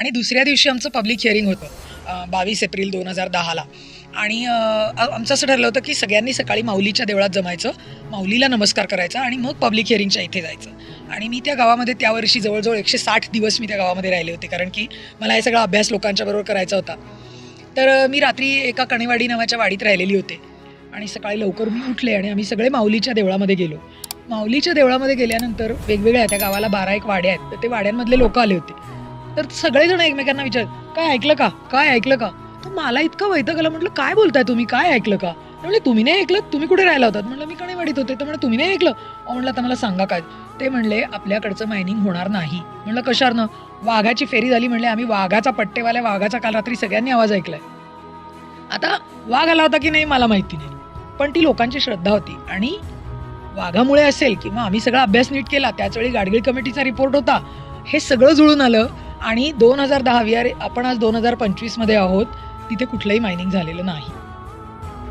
आणि दुसऱ्या दिवशी आमचं पब्लिक हिअरिंग होतं बावीस एप्रिल दोन हजार दहाला. आणि आमचं असं ठरलं होतं की सगळ्यांनी सकाळी माऊलीच्या देवळात जमायचं माऊलीला नमस्कार करायचा आणि मग पब्लिक हिअरिंगच्या इथे जायचं. आणि मी त्या गावामध्ये त्या वर्षी जवळजवळ एकशे साठ दिवस मी त्या गावामध्ये राहिले होते कारण की मला हे सगळा अभ्यास लोकांच्या बरोबर करायचा होता. तर मी रात्री एका कणेवाडी नावाच्या वाडीत राहिलेली होते. आणि सकाळी लवकर मी उठले आणि आम्ही सगळे माऊलीच्या देवळामध्ये गेलो. माऊलीच्या देवळामध्ये गेल्यानंतर वेगवेगळ्या त्या गावाला बारा एक वाड्या आहेत तर ते वाड्यांमधले लोक आले होते. तर सगळेजण एकमेकांना विचार काय ऐकलं का? काय ऐकलं का? तर मला इतकं वैतक आलं म्हटलं काय बोलताय तुम्ही? काय ऐकलं का? म्हणजे म्हणले तुम्ही नाही ऐकलं? तुम्ही कुठे राहिला होतात? म्हटलं मी कणेवाडीत होते. तर म्हणलं तुम्ही नाही ऐकलं? अहो म्हणलं आता मला सांगा काय? ते म्हणले आपल्याकडचं मायनिंग होणार नाही. म्हणलं कशारनं वाघाची फेरी झाली म्हणले आम्ही वाघाचा पट्टेवाल्या वाघाचा काल रात्री सगळ्यांनी आवाज ऐकलाय. आता वाघ आला होता की नाही मला माहिती नाही. पण ती लोकांची श्रद्धा होती. आणि वाघामुळे असेल किंवा आम्ही सगळा अभ्यास नीट केला त्याच वेळी गाडगीळ कमिटीचा रिपोर्ट होता हे सगळं जुळून आलं. आणि दोन हजार दहा आपण आज दोन हजार पंचवीसमध्ये आहोत तिथे कुठलंही मायनिंग झालेलं नाही.